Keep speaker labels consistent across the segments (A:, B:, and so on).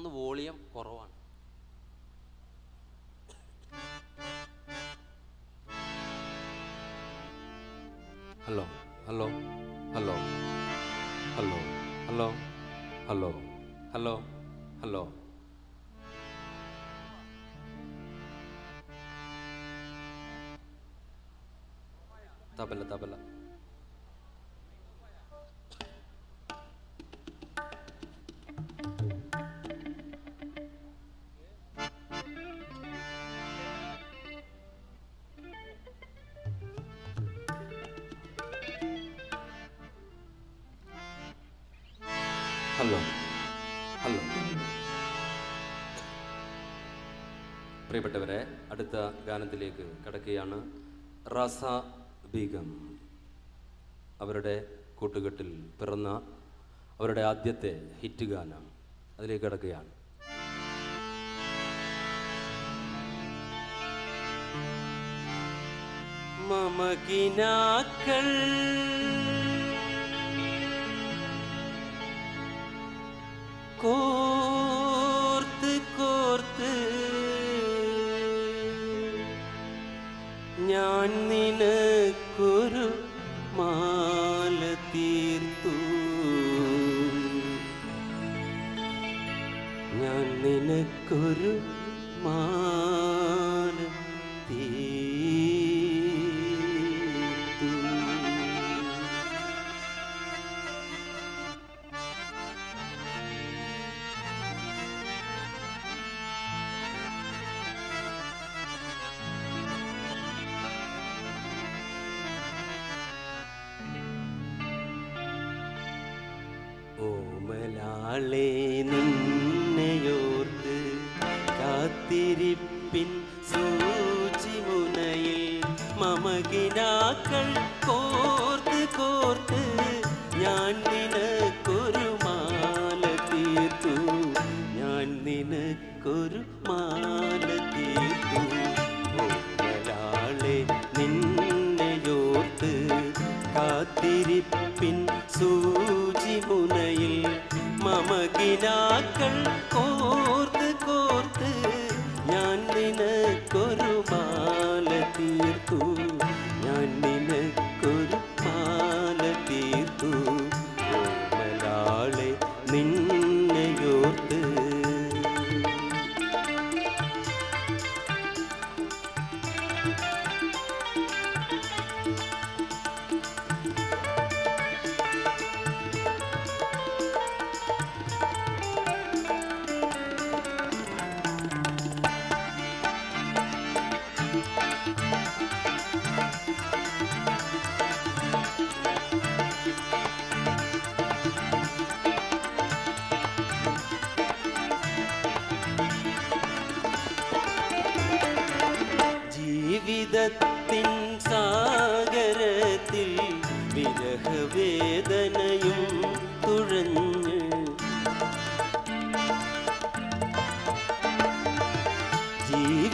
A: തോന്നുന്നു വോളിയം കുറവാണ്. Hello hello hello hello hello hello hello hello. Tabla tabla. പ്രിയപ്പെട്ടവരെ അടുത്ത ഗാനത്തിലേക്ക് കടക്കുകയാണ് റസ ബീഗം. അവരുടെ കൂട്ടുകെട്ടിൽ പിറന്ന അവരുടെ ആദ്യത്തെ ഹിറ്റ് ഗാനം അതിലേക്ക് കടക്കുകയാണ്. മമകിനാക്കൾ കോർത്ത് നമുക്കൊരു മാനം ഓമലാളേ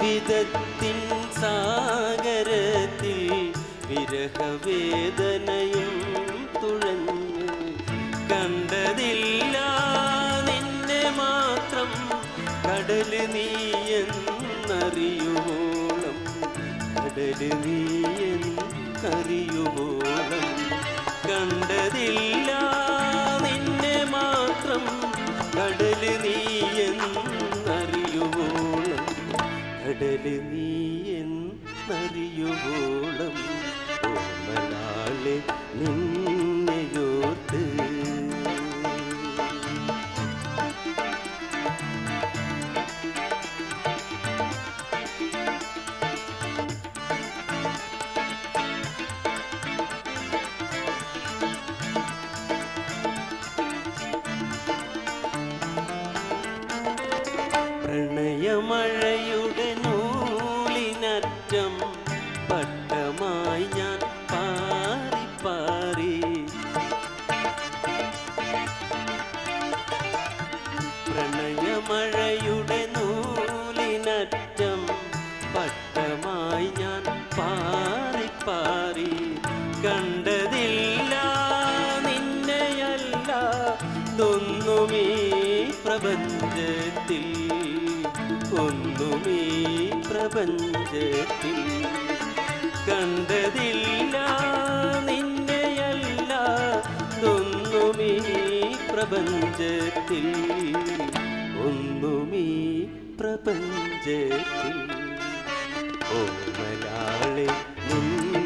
A: ജീവിതത്തിൻ സാഗരത്തിൽ വിരഹവേദനയും തുഴഞ്ഞ് കണ്ടതില്ല നിന്നെ മാത്രം കടൽ നീയെന്നറിയുവോളം കടൽ നീയെന്നറിയുവോളം കണ്ടതില്ല കടൽ നീ എന്നറിയുവോളം നിൻ कोमलाले मुन्ना।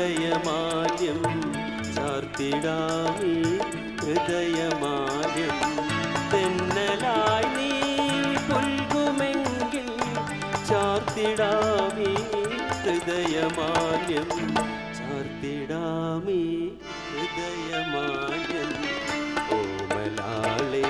A: ഹൃദയമാല്യം ചാർത്തിടാമേ ഹൃദയമാര്യം തെന്നലായി നീ പുൽകുമെങ്കിൽ ചാർത്തിടാമേ ഹൃദയമാര്യം ചാർത്തിടാമേ ഹൃദയമാര്യം ഓമലാളെ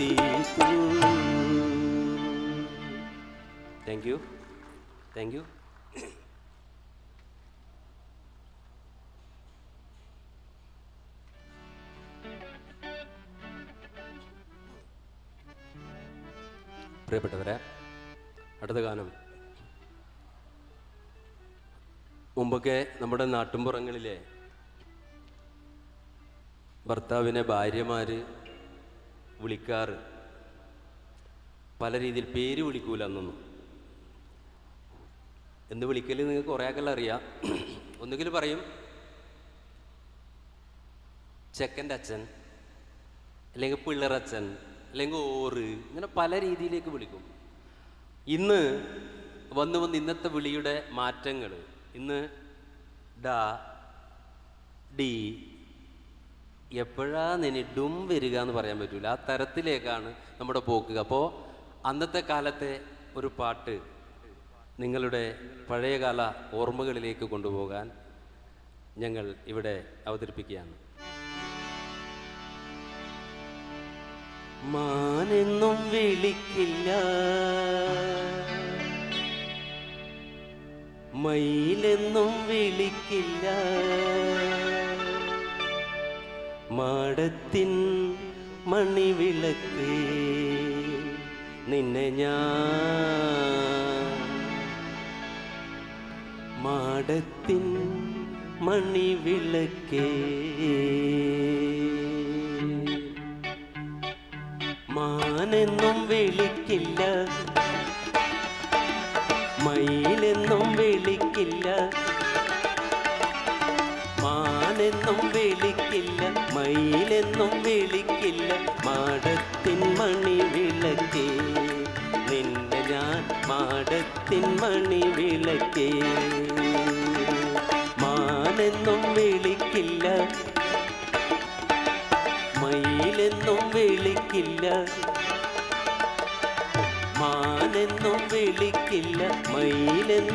A: you. Thank you thank you പ്രിയപ്പെട്ടവരെ അടുത്ത ഗാനം. മുമ്പൊക്കെ നമ്മുടെ നാട്ടിൻപുറങ്ങളിലെ ഭർത്താവിനെ ഭാര്യമാര് വിളിക്കാറ്. പല രീതിയിൽ പേര് വിളിക്കൂല അന്നൊന്നും എന്ത് വിളിക്കൽ നിങ്ങൾക്ക് കുറേ ആക്കല്ല അറിയാം. ഒന്നുകിൽ പറയും ചെക്കന്റെ അച്ഛൻ അല്ലെങ്കിൽ പിള്ളറച്ചൻ അല്ലെങ്കിൽ ഓറ് ഇങ്ങനെ പല രീതിയിലേക്ക് വിളിക്കും. ഇന്ന് വന്ന് വന്ന് ഇന്നത്തെ വിളിയുടെ മാറ്റങ്ങൾ ഇന്ന് ഡ ഡി എപ്പോഴാണ് ഇനി ഡും വരിക എന്ന് പറയാൻ പറ്റൂല. ആ തരത്തിലേക്കാണ് നമ്മുടെ പോക്ക്. അപ്പോൾ അന്നത്തെ കാലത്തെ ഒരു പാട്ട് നിങ്ങളുടെ പഴയകാല ഓർമ്മകളിലേക്ക് കൊണ്ടുപോകാൻ ഞങ്ങൾ ഇവിടെ അവതരിപ്പിക്കുകയാണ്. മാനെന്നും വിളിക്കില്ല. മയിലെന്നും വിളിക്കില്ല. മാടത്തിൻ മണിവിളക്ക്. നിന്നെ ഞാൻ മാടത്തിൻ മണിവിളക്കേ. മാനെന്നും വിളിക്കില്ല.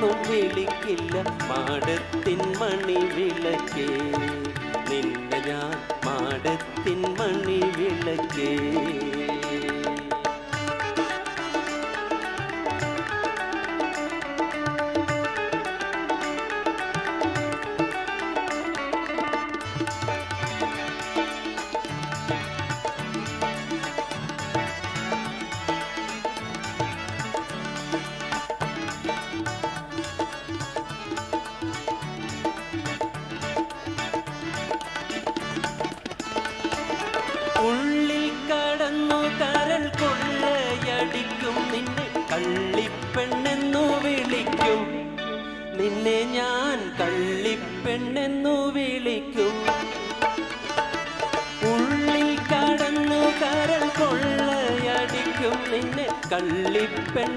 A: മയിലെന്നും വിളിക്കില്ല. മാടത്തിൻ മണി വിളക്കേ. നിന്നെ ഞാൻ മാടത്തിൻ മണി വിളക്കേ.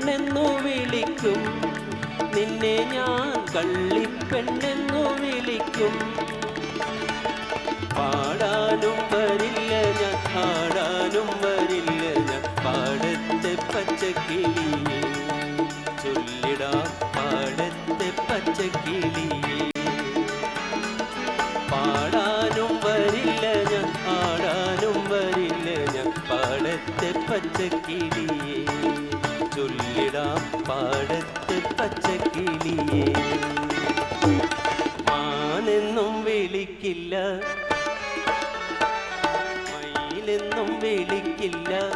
A: കള്ളിപ്പെണ്ണെന്നു വിളിക്കും. നിന്നെ ഞാൻ കള്ളിപ്പെണ്ണെന്നു വിളിക്കും. പാടാനും വരില്ല ഞാൻ പാടാനും വരില്ല ഞാൻ. പാടത്തെ പച്ചക്കിളിയെ ചൊല്ലിടാം പാടത്തെ പച്ചക്കിളിയെ പാടത്തെ പച്ചക്കിളിയെ. മാനെന്നും വിളിക്കില്ല. മയിലെന്നും വിളിക്കില്ല.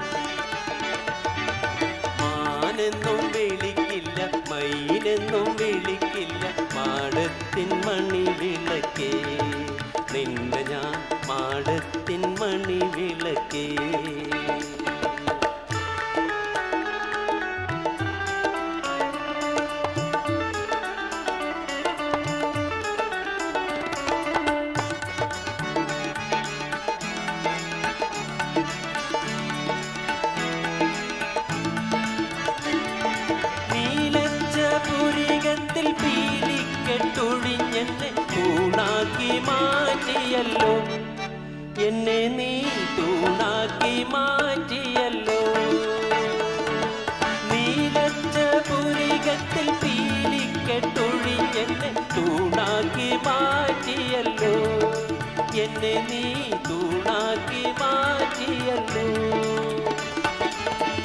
A: മാനെന്നും വിളിക്കില്ല. മയിലെന്നും വിളിക്കില്ല. പാടത്തിൻ മണി വിളക്കേ. നിന്നെ ഞാൻ പാടത്തിൻ മണി വിളക്കേ. തൂണാക്കി മാറ്റിയല്ലോ.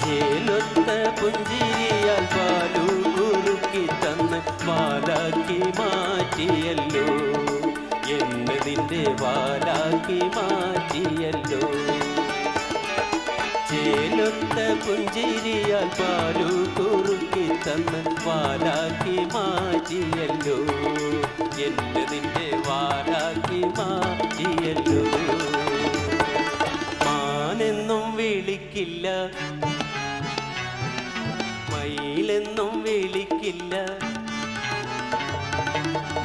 A: ചേലൊത്ത പുഞ്ചിരിയാൽ പാലു കുറുക്കി തന്ന് പാലാക്കി മാറ്റിയല്ലോ. എന്നതിന്റെ പാലാക്കി മാറ്റിയല്ലോ. ചേലൊത്ത പുഞ്ചിരിയാൽ പാലു കുറുക്കി തന്ന് പാലാക്കി മാറ്റിയല്ലോ. എന്നതിന്റെ വാലാക്കി മാറ്റിയല്ലോ. വിളിക്കില്ല. മയിലെന്നും വിളിക്കില്ല.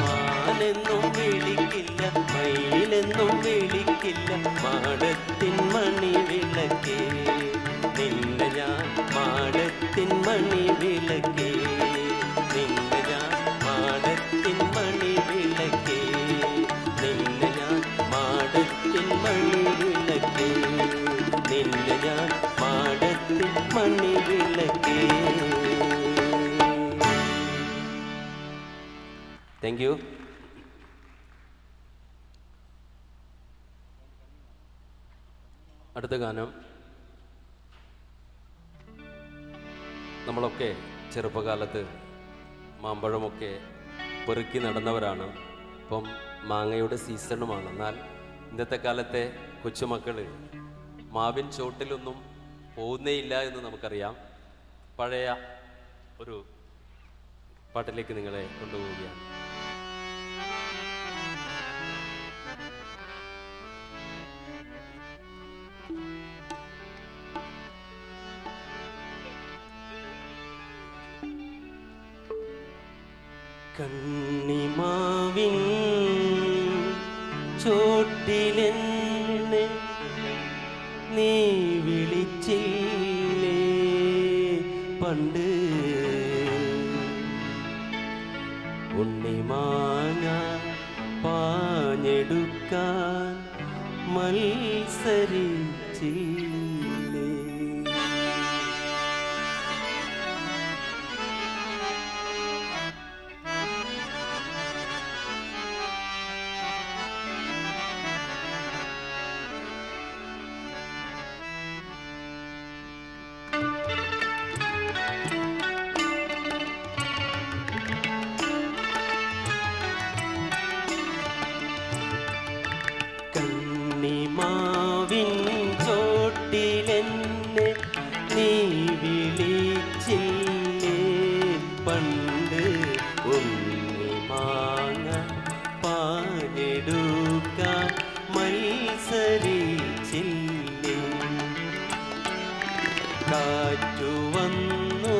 A: മാനെന്നും വിളിക്കില്ല. മയിലെന്നും വിളിക്കില്ല. മാടത്തിൻ മണി വിളക്കേ. നിന്നെ ഞാൻ മാടത്തിൻ മണി വിളക്കേ. താങ്ക് യു അടുത്ത ഗാനം. നമ്മളൊക്കെ ചെറുപ്പകാലത്ത് മാമ്പഴമൊക്കെ പെറുക്കി നടന്നവരാണ്. ഇപ്പം മാങ്ങയുടെ സീസണുമാണ്. എന്നാൽ ഇന്നത്തെ കാലത്തെ കൊച്ചുമക്കൾ മാവിൻ ചോട്ടിലൊന്നും പോകുന്നേയില്ല എന്ന് നമുക്കറിയാം. പഴയ ഒരു പാട്ടിലേക്ക് നിങ്ങളെ കൊണ്ടുപോവുകയാണ്. ഉണ്ണിമാങ്ങ പാഞ്ഞെടുക്കാൻ മത്സരിച്ചില്ലേ. കാറ്റു വന്നു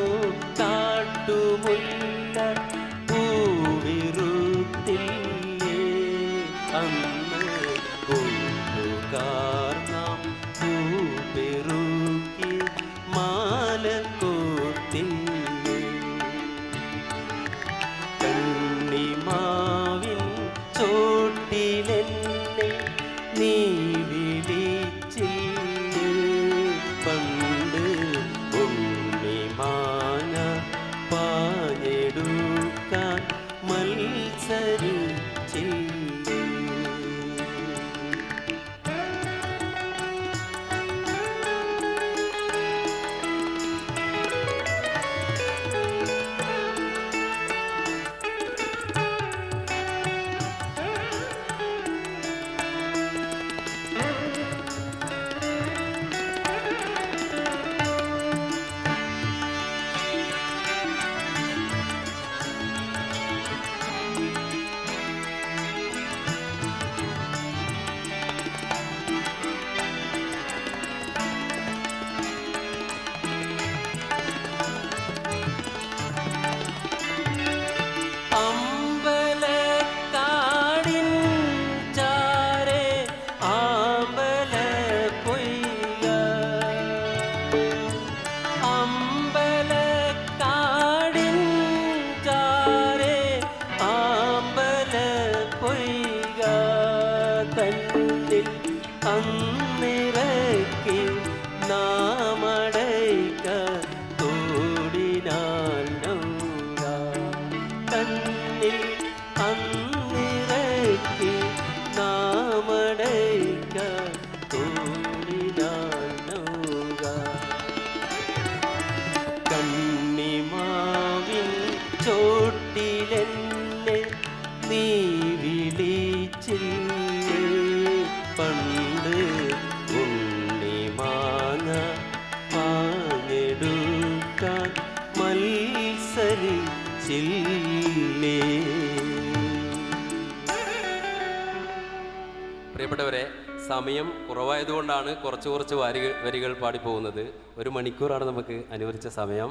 A: കുറച്ച് കുറച്ച് വരികൾ വരികൾ പാടിപ്പോകുന്നത് ഒരു മണിക്കൂറാണ് നമുക്ക് അനുവദിച്ച സമയം.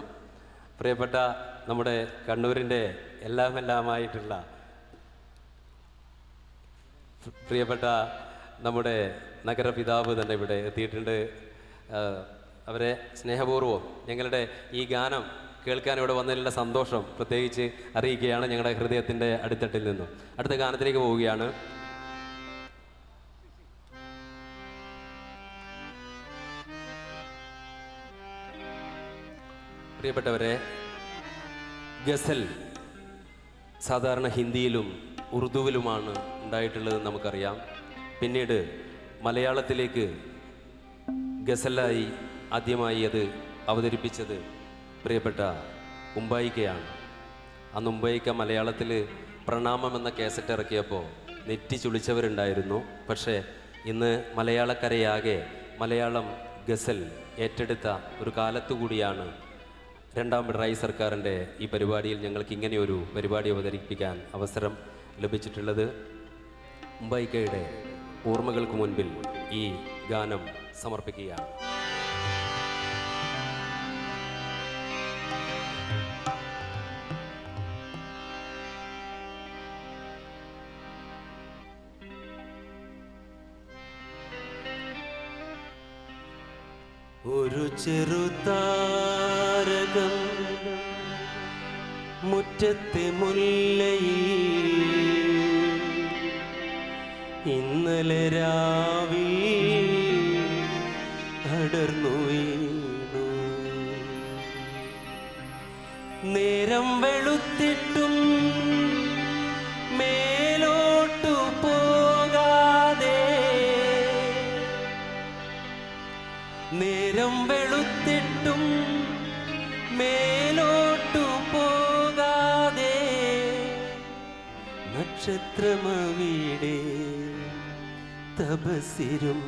A: പ്രിയപ്പെട്ട നമ്മുടെ കണ്ണൂരിന്റെ എല്ലാം എല്ലാമായിട്ടുള്ള പ്രിയപ്പെട്ട നമ്മുടെ നഗരപിതാവ് തന്നെ ഇവിടെ എത്തിയിട്ടുണ്ട്. അവരെ സ്നേഹപൂർവം ഞങ്ങളുടെ ഈ ഗാനം കേൾക്കാൻ ഇവിടെ വന്നതിലുള്ള സന്തോഷം പ്രത്യേകിച്ച് അറിയിക്കുകയാണ് ഞങ്ങളുടെ ഹൃദയത്തിന്റെ അടിത്തട്ടിൽ നിന്നും. അടുത്ത ഗാനത്തിലേക്ക് പോവുകയാണ്. പ്രിയപ്പെട്ടവരെ ഗസൽ സാധാരണ ഹിന്ദിയിലും ഉറുദുവിലുമാണ് ഉണ്ടായിട്ടുള്ളത് നമുക്കറിയാം. പിന്നീട് മലയാളത്തിലേക്ക് ഗസലായി ആദ്യമായി അത് അവതരിപ്പിച്ചത് പ്രിയപ്പെട്ട ഉമ്പായിക്കയാണ്. അന്ന് ഉമ്പായിക്ക മലയാളത്തിൽ പ്രണാമം എന്ന കേസറ്റ് ഇറക്കിയപ്പോൾ നെറ്റി ചുളിച്ചവരുണ്ടായിരുന്നു. പക്ഷേ ഇന്ന് മലയാളക്കരയാകെ മലയാളം ഗസൽ ഏറ്റെടുത്ത ഒരു കാലത്തു കൂടിയാണ് രണ്ടാം പിണറായി സർക്കാരിന്റെ ഈ പരിപാടിയിൽ ഞങ്ങൾക്ക് ഇങ്ങനെയൊരു പരിപാടി അവതരിപ്പിക്കാൻ അവസരം ലഭിച്ചിട്ടുള്ളത് മുംബൈക്കയുടെ ഓർമ്മകൾക്ക് മുൻപിൽ ഈ ഗാനം സമർപ്പിക്കുകയാണ്. ഒരു ചെറുതാരകം മുറ്റത്തെ മുല്ലയിൽ ഇന്നലെ രാവി അടർന്നു വീണു. നേരം വെളുത്തിട്ടും മേലോട്ടു പോകാതെ നേരം വെളുത്തിട്ടും നക്ഷത്രമവിടെ തപസിരും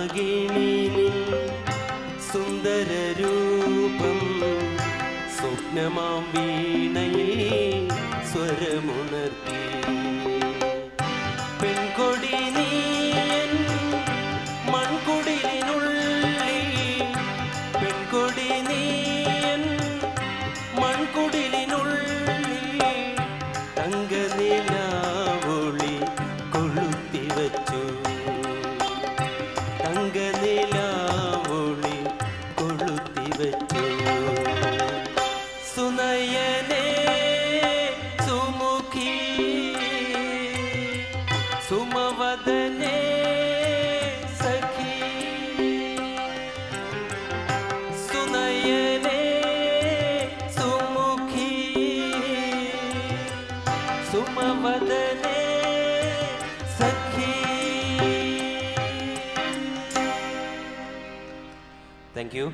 A: അനുരാഗിണി സുന്ദര രൂപം സ്വപ്നമാം വീണയിൽ സ്വരമുണർത്തി. सुमवदने सखी। थैंक यू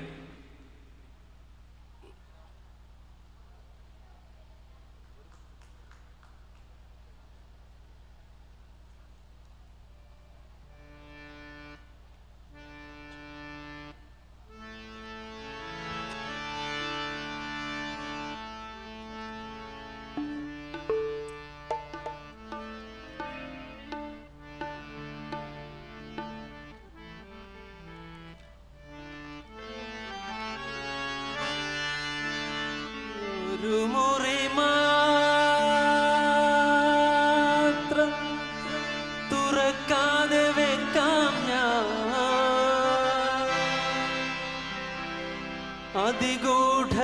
A: അതിഗൂഢമെന്നൂടെ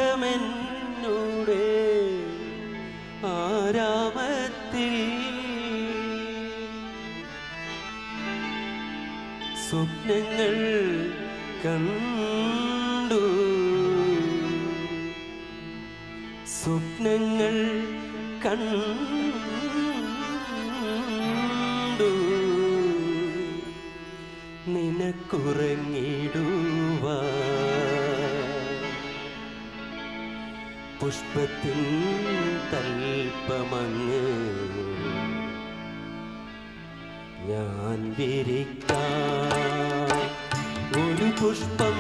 A: ആരാമത്തിൽ? സ്വപ്നങ്ങൾ കണ്ടു. സ്വപ്നങ്ങൾ കണ്ടു. നിനക്കുറങ്ങിടുവ പുഷ്പത്തിൻ തൽപ്പമങ്ങ്. ഞാൻ വിരിക്കാം. ഒരു പുഷ്പം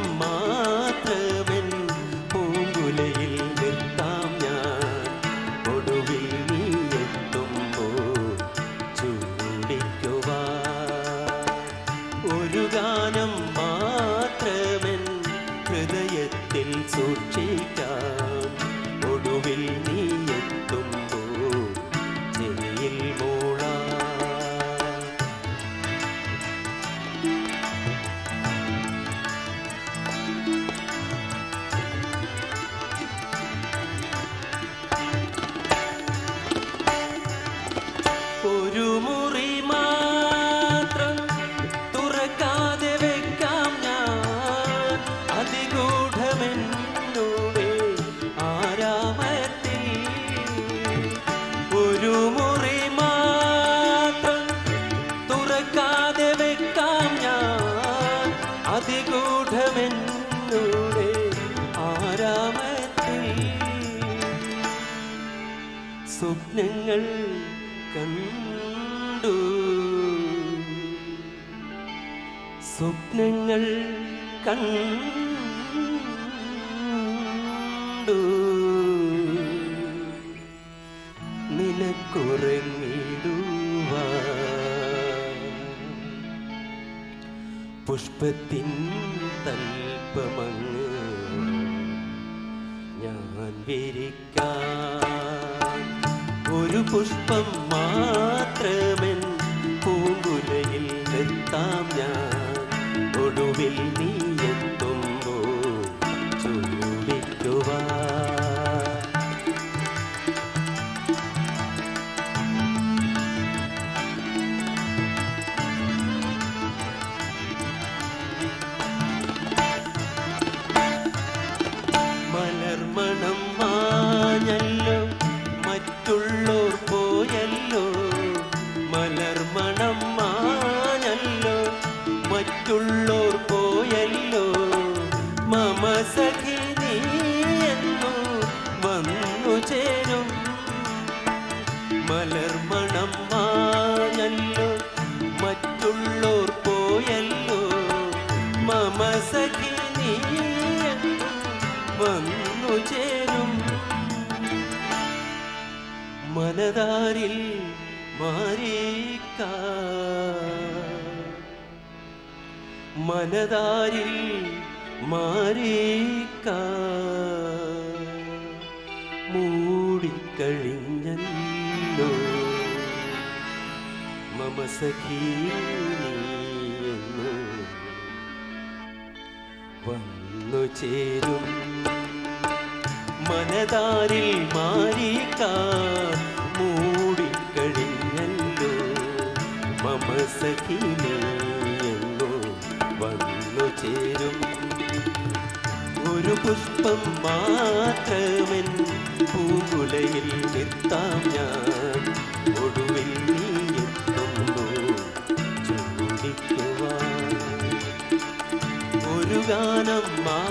A: സ്വപ്നങ്ങൾ കണ്ടു. സ്വപ്നങ്ങൾ കണ്ടു. നിനക്കുറങ്ങിടുവ പുഷ്പത്തിൻ തൽപ്പമങ്ങ് ഞാൻ വിരിക്കാം. പുഷ്പം മാത്രമെൻ പൂങ്കുലയിൽ നിർത്താം ഞാൻ. മൂടിക്കഴിഞ്ഞല്ലോ മമ സഖീ നീയെന്നു വന്നു ചേരും. മനതാരിൽ മാറിക്കാൻ മൂടിക്കഴിഞ്ഞല്ലോ. മമ സഖിനെന്നു വന്നു ചേരും. ഒരു പുഷ്പം മാത്രമൻ പൂങ്കുലയിൽ എത്താം ഞാൻ. ഒടുവിൽ നീ എത്തുന്നു. ചൂടിക്കുവാൻ ഒരു ഗാനം മാ